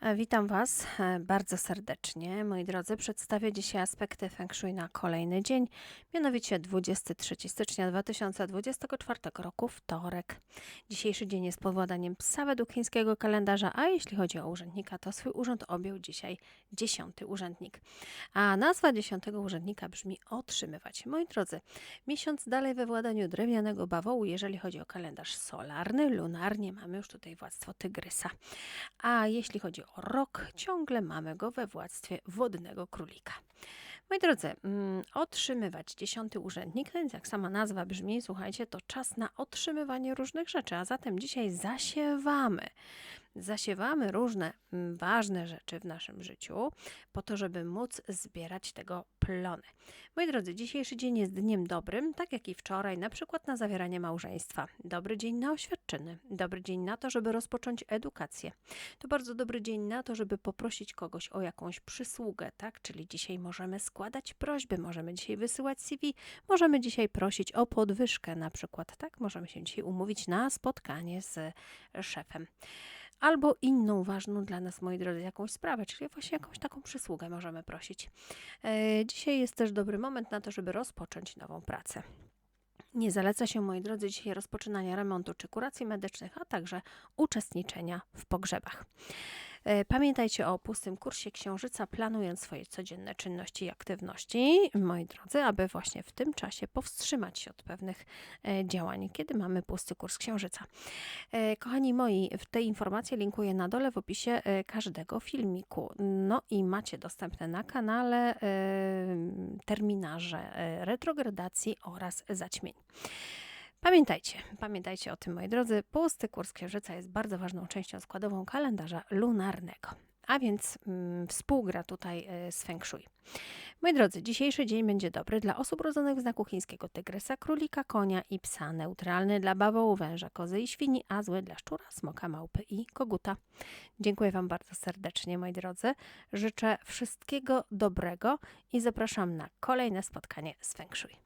E, Witam Was e, bardzo serdecznie. Moi drodzy, przedstawię dzisiaj aspekty Feng Shui na kolejny dzień, mianowicie 23 stycznia 2024 roku, wtorek. Dzisiejszy dzień jest powładaniem psa według chińskiego kalendarza, a jeśli chodzi o urzędnika, to swój urząd objął dzisiaj dziesiąty urzędnik. A nazwa dziesiątego urzędnika brzmi otrzymywać. Moi drodzy, miesiąc dalej we władaniu drewnianego bawołu, jeżeli chodzi o kalendarz solarny, lunarnie mamy już tutaj władztwo tygrysa. A jeśli chodzi o rok, ciągle mamy go we władztwie wodnego królika. Moi drodzy, mm, otrzymywać dziesiąty urzędnik, więc jak sama nazwa brzmi, słuchajcie, to czas na otrzymywanie różnych rzeczy, a zatem dzisiaj zasiewamy. Zasiewamy różne mm, ważne rzeczy w naszym życiu, po to, żeby móc zbierać tego plony. Moi drodzy, dzisiejszy dzień jest dniem dobrym, tak jak i wczoraj, na przykład na zawieranie małżeństwa. Dobry dzień na oświadczyny, dobry dzień na to, żeby rozpocząć edukację. To bardzo dobry dzień na to, żeby poprosić kogoś o jakąś przysługę, tak? Czyli dzisiaj możemy składać prośby, możemy dzisiaj wysyłać CV, możemy dzisiaj prosić o podwyżkę na przykład, tak? Możemy się dzisiaj umówić na spotkanie z szefem. Albo inną ważną dla nas, moi drodzy, jakąś sprawę, czyli właśnie jakąś taką przysługę możemy prosić. E, Dzisiaj jest też dobry moment na to, żeby rozpocząć nową pracę. Nie zaleca się, moi drodzy, dzisiaj rozpoczynania remontu czy kuracji medycznych, a także uczestniczenia w pogrzebach. E, Pamiętajcie o pustym kursie Księżyca, planując swoje codzienne czynności i aktywności, moi drodzy, aby właśnie w tym czasie powstrzymać się od pewnych e, działań, kiedy mamy pusty kurs Księżyca. E, Kochani moi, w tej informacji linkuję na dole w opisie każdego filmiku. No i macie dostępne na kanale terminarze retrogradacji oraz zaćmień. Pamiętajcie, pamiętajcie o tym, moi drodzy, pusty kurs księżyca jest bardzo ważną częścią składową kalendarza lunarnego. A więc mm, współgra tutaj e, z Feng Shui. Moi drodzy, dzisiejszy dzień będzie dobry dla osób rodzonych w znaku chińskiego tygrysa, królika, konia i psa. Neutralny dla bawołu, węża, kozy i świni, a zły dla szczura, smoka, małpy i koguta. Dziękuję Wam bardzo serdecznie, moi drodzy. Życzę wszystkiego dobrego i zapraszam na kolejne spotkanie z Feng Shui.